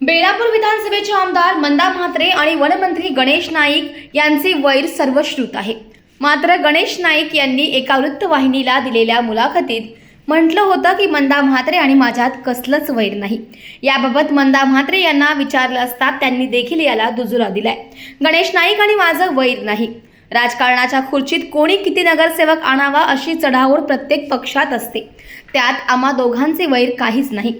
बेळापूर विधानसभेचे आमदार मंदा म्हात्रे आणि वनमंत्री गणेश नाईक यांचे वैर सर्वश्रुत आहे. मात्र गणेश नाईक यांनी एका वृत्तवाहिनीला दिलेल्या मुलाखतीत म्हटलं होतं की मंदा म्हात्रे आणि माझ्यात कसलंच वैर नाही. याबाबत मंदा म्हात्रे यांना विचारलं असता त्यांनी देखील याला दुजुरा दिलाय. गणेश नाईक आणि माझं वैर नाही. राजकारणाच्या खुर्चीत कोणी किती नगरसेवक आणावा अशी चढाओढ प्रत्येक पक्षात असते. त्यात आम्हा दोघांचे वैर काहीच नाही.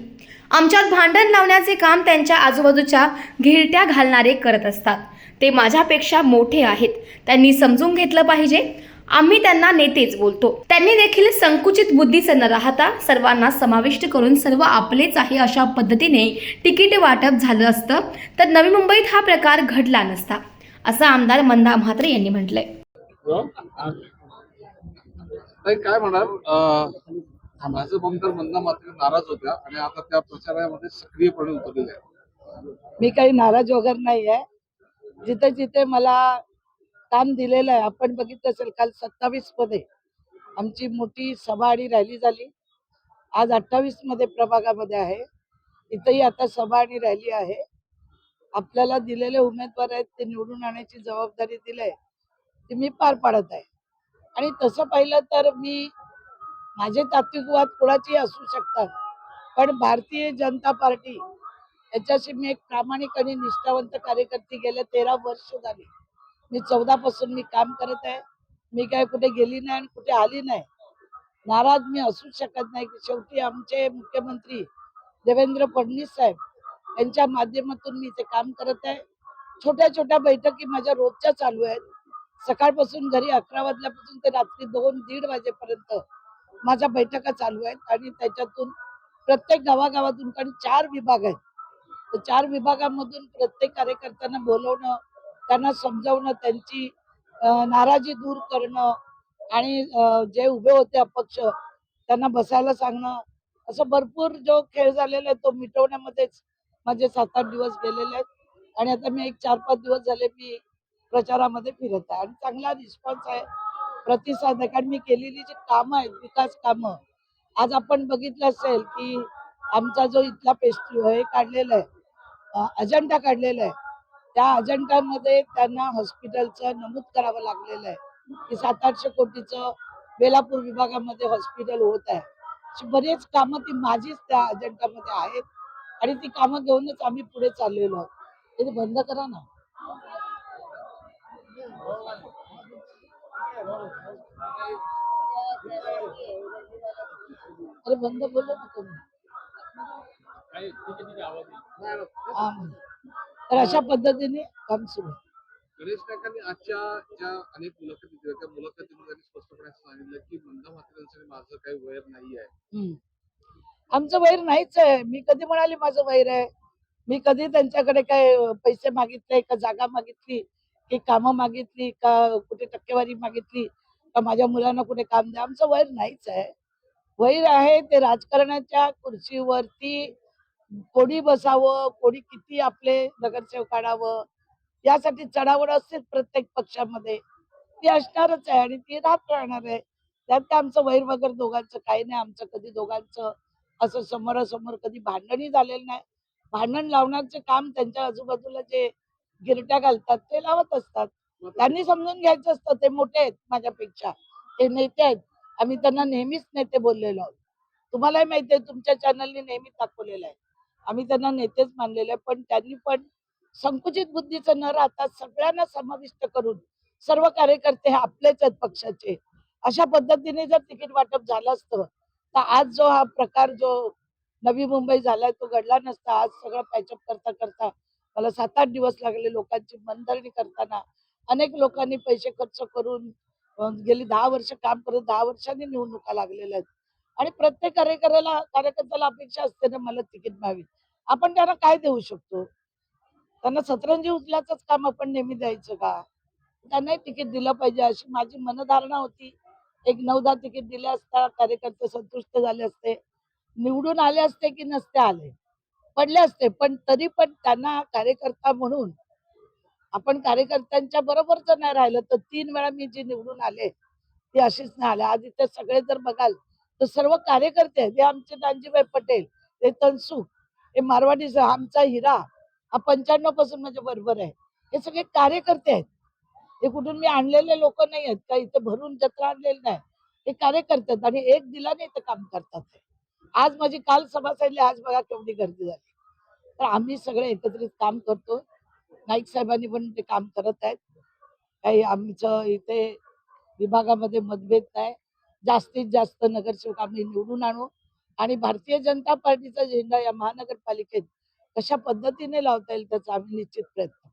आमच्यात भांडण लावण्याचे काम त्यांच्या आजूबाजूच्या घिरट्या घालणारे करत असतात. ते माझ्यापेक्षा मोठे आहेत. त्यांनी समजून घेतलं पाहिजे. आम्ही त्यांना नेतेच बोलतो. त्यांनी देखील संकुचित बुद्धीचं न राहता सर्वांना समाविष्ट करून सर्व आपलेच आहे अशा पद्धतीने तिकीट वाटप झालं असतं तर नवी मुंबईत हा प्रकार घडला नसता असं आमदार मंदा म्हात्रे यांनी म्हटलंय. काय म्हणाल? माझं बंकर मंदा मात्र नाराज होत्या आणि आता त्या प्रचारामध्ये सक्रियपणे उतरलेल्या आहेत. मी काही नाराज वगैरे नाही आहे जिथे जिथे मला काम दिलेलं आहे आपण बघितलं असेल काल सत्तावीसमध्ये आमची मोठी सभा आणि रॅली झाली. आज अठ्ठावीसमध्ये प्रभागामध्ये आहे. इथंही आता सभा आणि रॅली आहे. आपल्याला दिलेले उमेदवार आहेत ते निवडून आणण्याची जबाबदारी दिली आहे ती मी पार पाडत आहे. आणि तसं पाहिलं तर मी माझे तात्विकवाद कुणाचेही असू शकतात. पण भारतीय जनता पार्टी याच्याशी मी एक प्रामाणिक आणि निष्ठावंत कार्यकर्ती गेले तेरा वर्ष झाली. मी चौदा पासून मी काम करत आहे. मी काय कुठे गेली नाही आणि कुठे आली नाही. नाराज मी असू शकत नाही. की शेवटी आमचे मुख्यमंत्री देवेंद्र फडणवीस साहेब यांच्या माध्यमातून मी ते काम करत आहे. छोट्या छोट्या बैठकी माझ्या रोजच्या चालू आहेत. सकाळपासून घरी अकरा वाजल्यापासून ते रात्री दोन दीड वाजेपर्यंत माझ्या बैठका चालू आहेत आणि त्याच्यातून प्रत्येक गावागावातून कारण चार विभाग आहेत. तर चार विभागामधून प्रत्येक कार्यकर्त्यांना बोलवणं त्यांना समजावणं त्यांची नाराजी दूर करणं आणि जे उभे होते अपक्ष त्यांना बसायला सांगणं. असं भरपूर जो खेळ झालेला आहे तो मिटवण्यामध्येच माझे सात आठ दिवस गेलेले आहेत. आणि आता मी एक चार पाच दिवस झाले मी प्रचारामध्ये फिरत आहे आणि चांगला रिस्पॉन्स आहे. प्रतिसाद आहे. कारण मी केलेली जी कामं आहेत विकास कामं आज आपण बघितलं असेल की आमचा जो इथला पेस्ट्री हे काढलेला आहे अजेंडा काढलेला आहे. त्या अजेंडामध्ये त्यांना हॉस्पिटलचं नमूद करावं लागलेलं आहे. की सात आठशे कोटीचं बेलापूर विभागामध्ये हॉस्पिटल होत आहे. अशी बरेच कामं ती माझीच त्या अजेंडामध्ये आहेत. आणि ती कामं घेऊनच आम्ही पुढे चाललेलो आहोत. ते बंद करा ना. अरे बंद. तर अशा पद्धतीने काम सुरू. गणेश नायकांनी आजच्या ज्या अनेक मुलाखती दिल्या त्या मुलाखतीमध्ये स्पष्टपणे सांगितलं की मंदा आणि माझं काही वैर नाही आहे हम्म. आमचं वैर नाहीच आहे मी कधी म्हणाली माझं वैर आहे मी कधी त्यांच्याकडे काय पैसे मागितले का जागा मागितली की कामं मागितली का कुठे टक्केवारी मागितली का माझ्या मुलांना कुठे काम द्या? आमचं वैर नाहीच आहे. वैर आहे ते राजकारणाच्या खुर्चीवरती कोणी बसावं कोणी किती आपले नगरसेवक काढावं यासाठी चढावड असते प्रत्येक पक्षामध्ये. ती असणारच आहे आणि ती राहत राहणार आहे. त्यात काय आमचं वैर वगैरे दोघांचं काही नाही आमचं कधी दोघांचं असं समोरासमोर कधी भांडणही झालेलं नाही. भांडण लावण्याचं काम त्यांच्या आजूबाजूला जे गिरट्या घालतात ते लावत असतात. त्यांनी समजून घ्यायचं असतं ते मोठे आहेत माझ्यापेक्षा ते नेते आहेत. आम्ही त्यांना नेहमीच नेते बोललेलो आहोत. तुम्हालाही माहिती आहे तुमच्या चॅनलने नेहमी दाखवलेलं आहे. आम्ही त्यांना नेतेच मानलेले आहे पण त्यांनी पण संकुचित बुद्धीचं न राहता सगळ्यांना समाविष्ट करून सर्व कार्यकर्ते हे आपलेच आहेत पक्षाचे. अशा पद्धतीने जर तिकीट वाटप झालं असतं तर आज जो हा प्रकार जो नवी मुंबई झालाय तो घडला नसता. आज सगळं पॅचअप करता करता मला सात आठ दिवस लागले लोकांची मनधरणी करताना. अनेक लोकांनी पैसे खर्च करून गेली दहा वर्ष काम करत दहा वर्षांनी निवडणुका लागलेल्या आहेत. आणि प्रत्येक कार्यकर्त्याला कार्यकर्त्याला अपेक्षा असते ना मला तिकीट मिळावी. आपण त्यांना काय देऊ शकतो? त्यांना सतरंजी उचल्याचंच काम आपण नेहमी द्यायचं का? त्यांनाही तिकीट दिलं पाहिजे अशी माझी मनधारणा होती. एक नऊ दहा तिकीट दिले असता कार्यकर्ते संतुष्ट झाले असते. निवडून आले असते की नसते आले? पडले असते. पण तरी पण त्यांना कार्यकर्ता म्हणून आपण कार्यकर्त्यांच्या बरोबर जर नाही राहिलं तर तीन वेळा मी जी निवडून आले ती अशीच नाही आले आज इथे सगळे जर बघाल तर सर्व कार्यकर्ते आहेत. हे आमचे दानजीभाई पटेल हे तनसुख हे मारवाडी आमचा हिरा हा पंच्याण्णवपासून माझ्या बरोबर आहे. हे सगळे कार्यकर्ते आहेत. हे कुठून मी आणलेले लोक नाही आहेत. का इथे भरून जत्रा आणलेली नाही. हे कार्यकर्ते आहेत आणि एक दिलाने इथे काम करतात आज माझी काल सभा सांगली आज बघा केवढी गर्दी झाली. तर आम्ही सगळे एकत्रित काम करतो नाईक साहेबांनी पण ते काम करत आहेत. काही आमचं इथे विभागामध्ये मतभेद नाही. जास्तीत जास्त नगरसेवक आम्ही निवडून आणू. आणि भारतीय जनता पार्टीचा झेंडा या महानगरपालिकेत कशा पद्धतीने लावता येईल त्याचा आम्ही निश्चित प्रयत्न